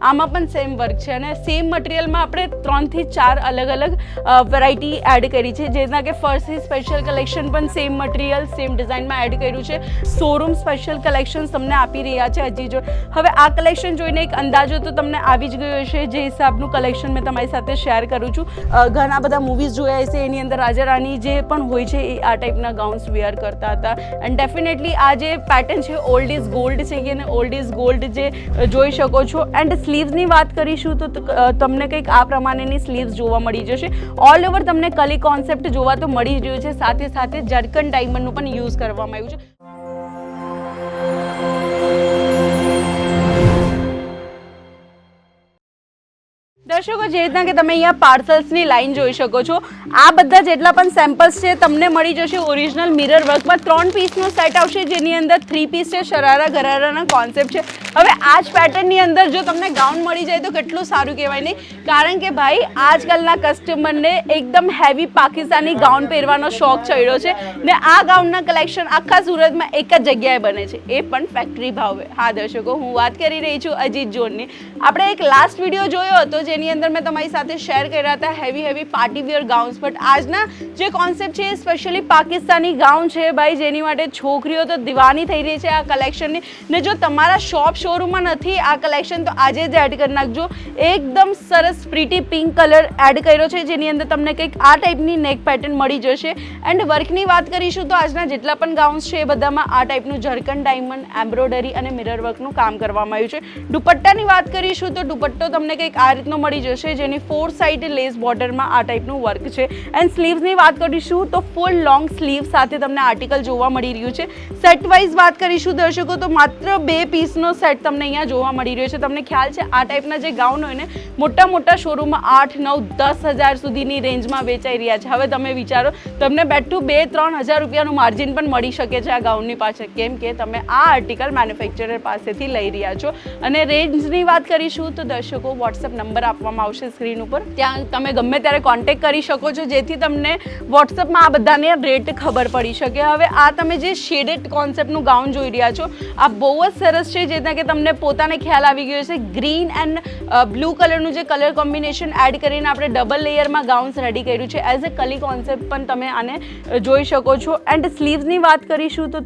આમાં પણ same work છે અને સેમ મટીરિયલમાં આપણે ત્રણથી ચાર અલગ અલગ વેરાયટી એડ કરી છે. જેના કે ફર્સ્ટથી સ્પેશિયલ કલેક્શન પણ સેમ મટીરિયલ સેમ ડિઝાઇનમાં એડ કર્યું છે. શોરૂમ સ્પેશિયલ કલેક્શન તમને આપી રહ્યા છે હજી જો. હવે આ કલેક્શન જોઈને એક અંદાજો તો તમને આવી જ ગયો હશે. જે હિસાબનું કલેક્શન મેં તમારી સાથે શેર કરું છું. ઘણા બધા મૂવીઝ જોયા હશે. એની અંદર રાજા રાણી જે પણ હોય છે એ આ ટાઈપના ગાઉન્સ વેર કરતા હતા. એન્ડ ડેફિનેટલી આ જે પેટર્ન છે ઓલ્ડ ઇઝ ગોલ્ડ છે કે ઓલ્ડ ઇઝ ગોલ્ડ જે જોઈ શકો છો. એન્ડ સ્લીવ્સની વાત કરીશું તો તમને કંઈક આ પ્રમાણેની સ્લીવ્સ જોવા મળી જશે. ઓલ ઓવર તમને કલી કોન્સેપ્ટ જોવા તો મળી જ રહ્યું છે. સાથે સાથે જર્કન ડાયમંડનું પણ યુઝ કરવામાં આવ્યું છે. દર્શકો જે રીતના કે તમે અહીંયા પાર્સલ્સની લાઈન જોઈ શકો છો? આ બધા જેટલા પણ સેમ્પલ્સ છે, તમને મળી જશે ઓરિજિનલ મિરર વર્કમાં. ત્રણ પીસનો સેટ આવશે, જેની અંદર થ્રી પીસ છે, શરારા, ગરારાના કોન્સેપ્ટ છે. હવે આ જ પેટર્નની અંદર જો તમને ગાઉન મળી જાય તો કેટલું સારું કહેવાય નહીં. કારણ કે ભાઈ, આજકાલના કસ્ટમરને એકદમ હેવી પાકિસ્તાની ગાઉન પહેરવાનો શોખ ચડ્યો છે ને આ ગાઉનના કલેક્શન આખા સુરતમાં એક જ જગ્યાએ બને છે. એ પણ ફેક્ટરી ભાવે. હા, દર્શકો, હું વાત કરી રહી છું અજીત જોનની. આપણે એક લાસ્ટ વીડિયો જોયો હતો, જેની અંદર મેં તમારી સાથે શેર કર્યા હતા heavy heavy party wear gowns but આજના જે કોન્સેપ્ટ છે એ સ્પેશિયલી પાકિસ્તાની ગાઉન છે, ભાઈ, જેની માટે છોકરીઓ તો દીવાની થઈ રહી છે આ કલેક્શનની ને. જો તમારા શોપ શોરૂમમાં નથી આ કલેક્શન તો આજે જ એડ કરી નાખજો. એકદમ સરસ પ્રીટી પિંક કલર એડ કર્યો છે, જેની અંદર તમને કંઈક આ ટાઈપની નેક પેટર્ન મળી જશે. એન્ડ વર્કની વાત કરીશું તો આજના જેટલા પણ ગાઉન્સ છે, એ બધામાં આ ટાઈપનું ઝરકન ડાયમંડ એમ્બ્રોડરી અને મિરર વર્કનું કામ કરવામાં આવ્યું છે. દુપટ્ટાની વાત કરીશું તો દુપટ્ટો તમને કંઈક આ રીતનો મળી જશે, જેની ફોર સાઇડ લેસ બોર્ડરમાં આ ટાઈપનું વર્ક છે. એન્ડ સ્લીવ્સની વાત કરીશું, તો ફૂલ લોંગ સ્લીવ સાથે તમને આર્ટિકલ જોવા મળી રહ્યું છે. સેટ વાઇઝ વાત કરીશું દર્શકો, તો માત્ર બે પીસનો સેટ તમને અહીંયા જોવા મળી રહ્યો છે. તમને ખ્યાલ છે, આ ટાઈપના જે ગાઉન હોય ને, મોટા મોટા શોરૂમમાં આઠ, નવ, દસ હજાર સુધીની રેન્જમાં વેચાઈ રહ્યા છે. હવે તમે વિચારો, તમને બેઠું બે, ત્રણ હજાર રૂપિયાનું માર્જિન પણ મળી શકે છે આ ગાઉનની પાછળ કેમ કે તમે આ આર્ટિકલ મેન્યુફેક્ચરર પાસેથી લઈ રહ્યા છો. અને રેન્જની વાત કરીશું, તો દર્શકો વોટ્સઅપ નંબર આપવામાં આવશે સ્ક્રીન ઉપર. ત્યાં તમે ગમે ત્યારે કોન્ટેક્ટ કરી શકો છો, જેથી તમને વોટ્સઅપમાં આ બધાને રેટ ખબર પડી શકે. હવે આ તમે જે શેડેડ કોન્સેપ્ટનું ગાઉન જોઈ રહ્યા છો, આ બહુ જ સરસ છે, જેના કે તમને પોતાને ખ્યાલ આવી ગયો છે ગ્રીન એન્ડ બ્લુ કલરનું જે કલર કોમ્બિનેશન એડ કરીને આપણે ડબલ લેયરમાં ગાઉન્સ રેડી કર્યું છે. એઝ અ કલી કોન્સેપ્ટ પણ તમે આને જોઈ શકો છો. એન્ડ સ્લીવ્સની વાત કરીશું તો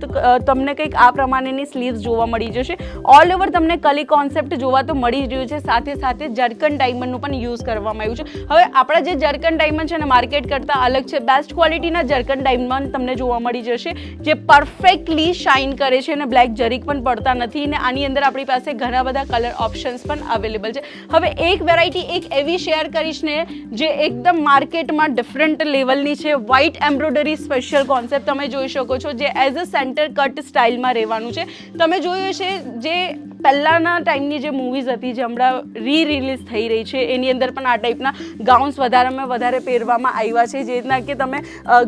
તમને કંઈક આ પ્રમાણેની સ્લીવ્સ જોવા મળી જશે. ઓલ ઓવર તમને કલી કોન્સેપ્ટ જોવા તો મળી જ રહ્યું છે. સાથે સાથે જર્કન ડાયમંડનું પણ યુઝ કરવામાં આવ્યું છે. હવે આપણા જે જર્કન ડાયમંડ છે ને માર્કેટ કરતાં અલગ છે. બેસ્ટ ક્વોલિટીના જર્કન ડાયમંડ તમને જોવા મળી જશે, જે પરફેક્ટલી શાઇન કરે છે અને બ્લેક જરીક પણ પડતા નથી અને આની અંદર આપણી પાસે ઘણા બધા કલર ઓપ્શન્સ પણ અવેલેબલ છે. હવે એક વેરાયટી એક એવી શેર કરીશ ને, જે એકદમ માર્કેટમાં ડિફરન્ટ લેવલની છે. વ્હાઇટ એમ્બ્રોઇડરી સ્પેશિયલ કોન્સેપ્ટ તમે જોઈ શકો છો, જે એઝ અ સેન્ટર કટ સ્ટાઇલમાં રહેવાનું છે. તમે જોયું હશે, જે પહેલાંના ટાઈમની જે મૂવીઝ હતી, જે હમણાં રી રિલીઝ થઈ રહી છે એની અંદર પણ આ ટાઈપના ગાઉન્સ વધારેમાં વધારે પહેરવામાં આવ્યા છે. જે રીતના કે તમે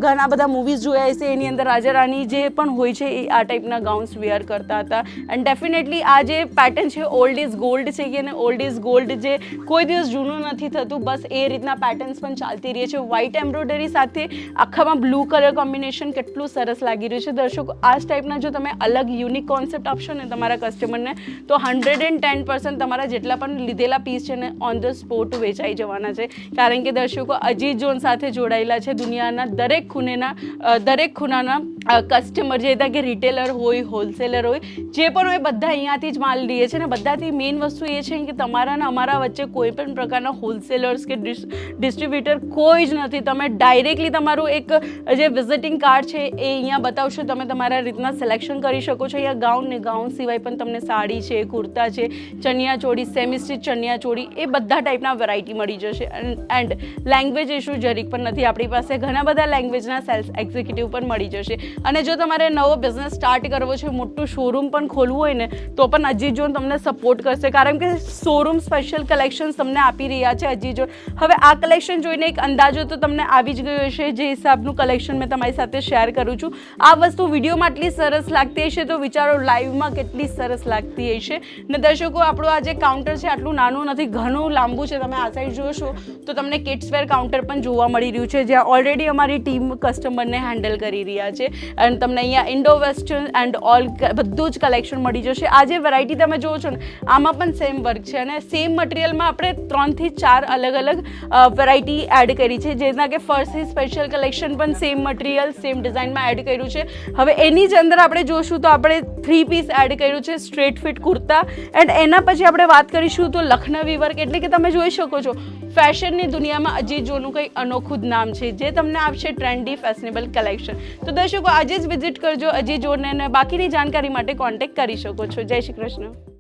ઘણા બધા મૂવીઝ જોયા હશે, એની અંદર રાજા રાણી જે પણ હોય છે, એ આ ટાઈપના ગાઉન્સ વેર કરતા હતા. એન્ડ ડેફિનેટલી આ જે પેટર્ન છે ઓલ્ડ ઇઝ ગોલ્ડ છે કે અને ઓલ્ડ ઇઝ ગોલ્ડ જે કોઈ દિવસ જૂનું નથી થતું, બસ એ રીતના પેટર્ન્સ પણ ચાલતી રહી છે. વ્હાઇટ એમ્બ્રોઇડરી સાથે આખામાં બ્લુ કલર કોમ્બિનેશન કેટલું સરસ લાગી રહ્યું છે. દર્શકો, આ ટાઈપના જો તમે અલગ યુનિક કોન્સેપ્ટ આપશો ને તમારા કસ્ટમરને તો હંડ્રેડ એન્ડ ટેન પર્સન્ટ તમારા જેટલા પણ લીધેલા પીસ છે ને ઓન ધ સ્પોટ વેચાઈ જવાના છે. કારણ કે દર્શકો અજીત ઝોન સાથે જોડાયેલા છે દુનિયાના દરેક ખૂનેના દરેક ખૂણાના કસ્ટમર જે હતા કે રિટેલર હોય હોલસેલર હોય, જે પણ હોય બધા અહીંયાથી જ માલ લઈએ છે ને બધાથી મેઇન વસ્તુ એ છે કે તમારા ને અમારા વચ્ચે કોઈ પણ પ્રકારના હોલસેલર્સ કે ડિસ્ટ્રીબ્યુટર કોઈ જ નથી. તમે ડાયરેક્ટલી તમારું એક, જે વિઝિટિંગ કાર્ડ છે એ અહીંયા બતાવશો. તમે તમારા રીતના સિલેક્શન કરી શકો છો. અહીંયા ગાઉન ને ગાઉન સિવાય પણ તમને સાડી છે, કુર્તા છે, ચણિયા ચોળી સેમી સ્ટિચ ચણિયા ચોળી એ બધા ટાઈપના વેરાયટી મળી જશે. એન્ડ લેંગ્વેજ ઇશ્યુ જરીક પણ નથી. આપણી પાસે ઘણા બધા લેંગ્વેજના સેલ્સ એક્ઝિક્યુટિવ પણ મળી જશે. અને જો તમારે નવો બિઝનેસ સ્ટાર્ટ કરવો છે, મોટું શોરૂમ પણ ખોલવું હોય ને, તો પણ અજીત જોન તમને સપોર્ટ કરશે. કારણ કે શોરૂમ સ્પેશિયલ કલેક્શન્સ તમને આપી રહ્યા છે અજીત જોન. હવે આ કલેક્શન જોઈને એક અંદાજો તો તમને આવી જ ગયો હશે, જે હિસાબનું કલેક્શન મેં તમારી સાથે શેર કરું છું. આ વસ્તુ વિડીયોમાં આટલી સરસ લાગતી હશે તો વિચારો લાઈવમાં કેટલી સરસ લાગતી હશે. ને દર્શકો, આપણું આ જે કાઉન્ટર છે, આટલું નાનું નથી, ઘણું લાંબુ છે. તમે આ સાઈડ જોશો તો તમને કિડ્સ વેર કાઉન્ટર પણ જોવા મળી રહ્યું છે, જ્યાં ઓલરેડી અમારી ટીમ કસ્ટમરને હેન્ડલ કરી રહ્યા છે. અને તમને અહીંયા ઇન્ડો વેસ્ટર્ન એન્ડ ઓલ બધું જ કલેક્શન મળી જશે. આ જે વેરાયટી તમે જુઓ છો ને, આમાં પણ સેમ વર્ક છે. અને સેમ મટીરિયલમાં આપણે ત્રણથી ચાર અલગ અલગ વેરાયટી એડ કરી છે. જેના કે ફર્સ્ટથી સ્પેશિયલ કલેક્શન પણ સેમ મટીરિયલ સેમ ડિઝાઇનમાં એડ કર્યું છે. હવે એની જ અંદર આપણે જોશું તો આપણે થ્રી પીસ એડ કર્યું છે સ્ટ્રેટ ફિટ કુર્તા. એન્ડ એના પછી આપણે વાત કરીશું તો લખનવી વર્ક એટલે કે તમે જોઈ શકો છો ફેશનની દુનિયામાં અજી જોનું કંઈ અનોખું જ નામ છે, જે તમને આપશે ટ્રેન્ડી ફેશનેબલ કલેક્શન. તો દર્શકો, આજે જ વિઝિટ કરજો અજી જોને અને બાકીની જાણકારી માટે કોન્ટેક્ટ કરી શકો છો. જય શ્રી કૃષ્ણ.